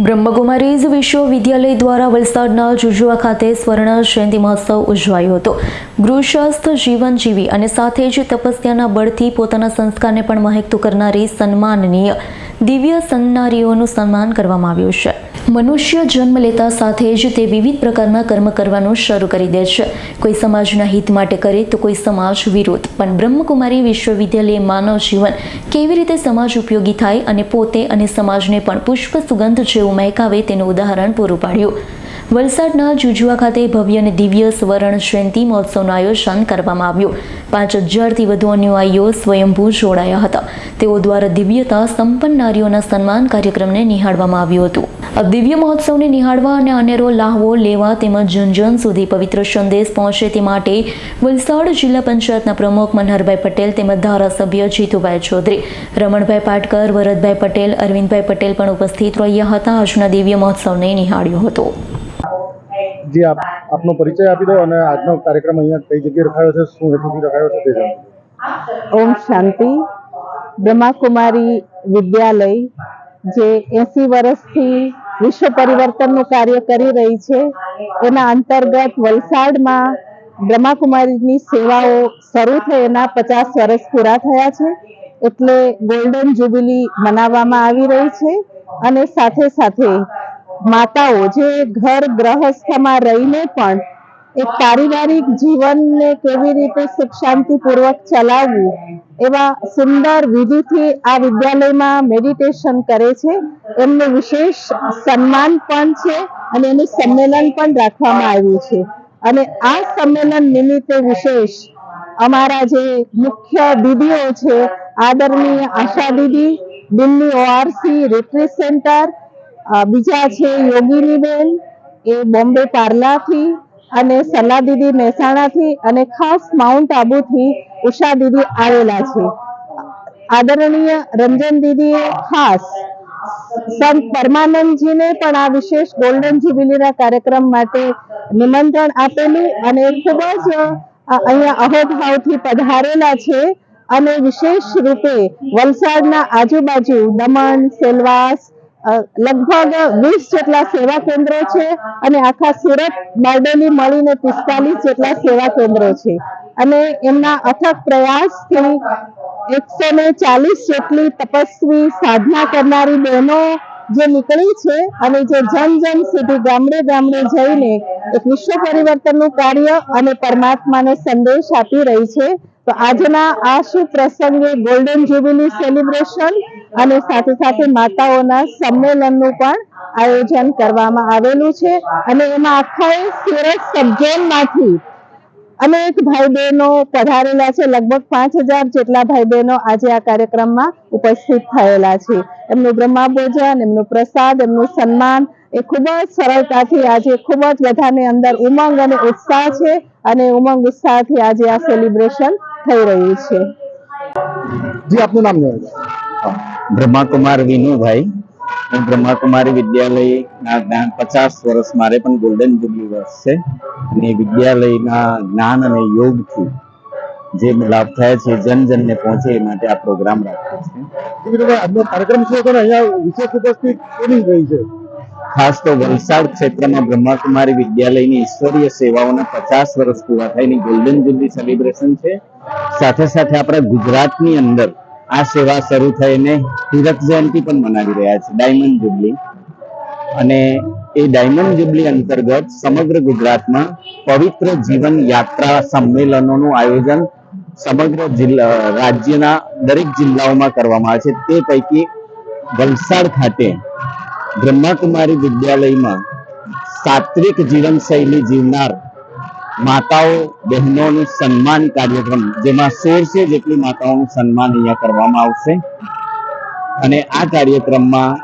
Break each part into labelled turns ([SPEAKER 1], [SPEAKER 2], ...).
[SPEAKER 1] બ્રહ્મકુમારીઝ વિશ્વવિદ્યાલય દ્વારા વલસાડના જુજુવા ખાતે સ્વર્ણ જયંતિ મહોત્સવ ઉજવાયો હતો. ગૃહસ્થ જીવન જીવી અને સાથે જ તપસ્યાના બળથી પોતાના સંસ્કારને પણ મહેકતું કરનારી સન્માનનીય દિવ્ય સન્નારીઓનું સન્માન કરવામાં આવ્યું છે. મનુષ્ય જન્મ લેતા સાથે જ તે વિવિધ પ્રકારના કર્મ કરવાનું શરૂ કરી દે છે. કોઈ સમાજના હિત માટે કરે તો કોઈ સમાજ વિરોધ. પણ બ્રહ્મકુમારી વિશ્વવિદ્યાલય માનવ જીવન કેવી રીતે સમાજ ઉપયોગી થાય અને પોતે અને સમાજને પણ પુષ્પ સુગંધ જેવું મહેકાવે તેનું ઉદાહરણ પૂરું પાડ્યું. વલસાડના જુજુઆ ખાતે ભવ્ય અને દિવ્ય સ્વર્ણ જયંતિ મહોત્સવનું આયોજન કરવામાં આવ્યું. પાંચ હજારથી વધુ અનુયાયીઓ સ્વયંભૂ જોડાયા હતા. તેઓ દ્વારા દિવ્યતા, સંપન્ન નારીઓના સન્માન કાર્યક્રમને નિહાળવામાં આવ્યું હતું. આ દિવ્ય મહોત્સવને નિહાળવા અને અનેરો લાહવો લેવા તેમજ જન જન સુધી પવિત્ર સંદેશ પહોંચે તે માટે વલસાડ જિલ્લા પંચાયતના પ્રમુખ મનહરભાઈ પટેલ તેમજ ધારાસભ્ય જીતુભાઈ ચૌધરી, રમણભાઈ પાટકર, વરદભાઈ પટેલ, અરવિંદભાઈ પટેલ પણ ઉપસ્થિત રહ્યા હતા. આજના દિવ્ય મહોત્સવને નિહાળ્યો હતો.
[SPEAKER 2] જી આપ આપનો પરિચય આપી દો અને આજનો કાર્યક્રમ અહીંયા કઈ જગ્યાએ રખાયો છે, શું હેતુથી રખાયો છે તે જણાવો
[SPEAKER 3] ઓમ શાંતિ. બ્રહ્માકુમારી વિદ્યાલય, જે એસી વર્ષથી વિશ્વ પરિવર્તનનું કાર્ય કરી રહી છે. એના અંતર્ગત વલસાડમાં બ્રહ્માકુમારીની સેવાઓ શરૂ થઈ, એના પચાસ વર્ષ પૂરા થયા છે. એટલે ગોલ્ડન જ્યુબિલી મનાવવામાં આવી રહી છે અને સાથે સાથે માતાઓ જે ઘર ગ્રહસ્થમાં રહીને પણ એક પારિવારિક જીવનને કેવી રીતે સુખ શાંતિપૂર્વક ચલાવવું એવા સુંદર વિધિથી આ વિદ્યાલયમાં મેડિટેશન કરે છે, એમનું વિશેષ સન્માન પણ છે અને એનું સંમેલન પણ રાખવામાં આવ્યું છે. અને આ સંમેલન નિમિત્તે વિશેષ અમારા જે મુખ્ય દીદીઓ છે, આદરણીય આશા દીદી, દિલ્હી ઓઆરસી રિટ્રીટ સેન્ટર બીજા છે યોગીનીબેન, એ બોમ્બે પાર્લાથી અને સલા દીદી મહેસાણાથી અને ખાસ માઉન્ટ આબુથી ઉષા દીદી આવેલા છે. આદરણીય રંજન દીદીએ ખાસ સંત પરમાનંદજીને પણ આ વિશેષ ગોલ્ડન જ્યુબિલીના કાર્યક્રમ માટે નિમંત્રણ આપેલું અને ખૂબ જ અહીંયા અહોભાવથી પધારેલા છે અને વિશેષ રૂપે વલસાડના આજુબાજુ દમણ, સેલવાસ લગભગ વીસ જેટલા સેવા કેન્દ્રો છે અને આખા સુરત, બારડોલી મળીને પિસ્તાલીસ જેટલા સેવા કેન્દ્રો છે. અને એમના અથક પ્રયાસથી એકસો ને ચાલીસ જેટલી તપસ્વી સાધના કરનારી બહેનો જે નીકળી છે અને જે જન જન સુધી ગામડે ગામડે જઈને એક વિશ્વ પરિવર્તનનું કાર્ય અને પરમાત્માને સંદેશ આપી રહી છે. તો આજના આ શુભ પ્રસંગે ગોલ્ડન જ્યુબિલી સેલિબ્રેશન અને સાથે સાથે માતાઓના સંમેલનનું પણ આયોજન કરવામાં આવેલું છે. અને એમાં આખા સુરત સબઝોનમાંથી અનેક ભાઈ બહેનો પધારેલા છે. લગભગ પાંચ હજાર જેટલા ભાઈ બહેનો આજે આ કાર્યક્રમમાં ઉપસ્થિત થયેલા છે. એમનું બ્રહ્મા ભોજન એમનું પ્રસાદ, એમનું સન્માન એ ખૂબ જ સરળતાથી આજે ખૂબ જ બધાની અંદર ઉમંગ અને ઉત્સાહ છે અને ઉમંગ ઉત્સાહથી આજે આ સેલિબ્રેશન થઈ રહ્યું છે.
[SPEAKER 2] જી, આપનું નામ જણાવો.
[SPEAKER 4] બ્રહ્માકુમાર વિનુભાઈ. હું બ્રહ્માકુમારી વિદ્યાલયના જ્ઞાન પચાસ વર્ષ મારે પણ ગોલ્ડન જુબલી વર્ષ છે. અને વિદ્યાલયના જ્ઞાન અને યોગથી જે લાભ થાય છે જન જનને પહોંચે એ માટે આ પ્રોગ્રામ રાખ્યો છે.
[SPEAKER 2] આજનો કાર્યક્રમ છે તો અહીંયા વિશેષ ઉપસ્થિત કોની રહી છે?
[SPEAKER 4] ખાસ તો વલસાડ ક્ષેત્રમાં બ્રહ્માકુમારી વિદ્યાલયની ઈશ્વરીય સેવાઓના પચાસ વર્ષ પૂરા થઈને ગોલ્ડન જુબલી સેલિબ્રેશન છે. સાથે સાથે આપણા ગુજરાતની અંદર આ સેવા શરૂ થઈને હીરક જયંતિ પણ મનાવી રહ્યા છે, ડાયમંડ જુબલી. અને એ ડાયમંડ જુબલી અંતર્ગત સમગ્ર ગુજરાતમાં પવિત્ર જીવન યાત્રા સંમેલનોનું આયોજન સમગ્ર જિલ્લા, રાજ્યના દરેક જિલ્લાઓમાં કરવામાં આવે છે. તે પૈકી વલસાડ ખાતે બ્રહ્માકુમારી વિદ્યાલયમાં સાત્વિક જીવનશૈલી જીવનાર માતાઓ, બહેનોનું સન્માન કાર્યક્રમ, જેમાં સોળસો જેટલી માતાઓનું સન્માન અહીંયા કરવામાં આવશે. અને આ કાર્યક્રમમાં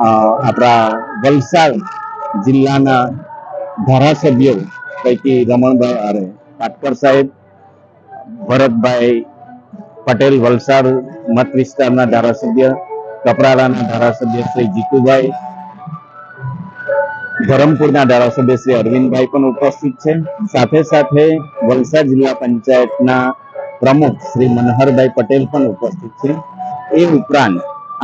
[SPEAKER 4] આપણા વલસાડ જિલ્લાના ધારાસભ્યો પૈકી રમણભાઈ, અરે, પાટકર સાહેબ, ભરતભાઈ પટેલ, વલસાડ મત વિસ્તારના ધારાસભ્ય, કપરાડાના ધારાસભ્ય શ્રી જીતુભાઈ ધરમપુરના ધારાસભ્ય શ્રી અરવિંદભાઈ પણ ઉપસ્થિત છે. સાથે સાથે વલસાડ જિલ્લા પંચાયતના પ્રમુખ શ્રી મનહરભાઈ પટેલ પણ ઉપસ્થિત છે. એ ઉપરાંત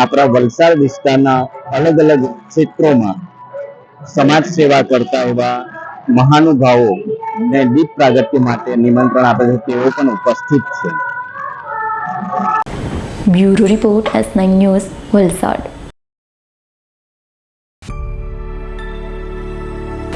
[SPEAKER 4] આપણા વલસાડ વિસ્તારના અલગ અલગ ક્ષેત્રોમાં સમાજ સેવા કરતા એવા મહાનુભાવો ને દીપ પ્રાગટ્ય માટે નિમંત્રણ આપે છે તેઓ પણ ઉપસ્થિત છે.
[SPEAKER 1] Bureau report S nine news Valsad.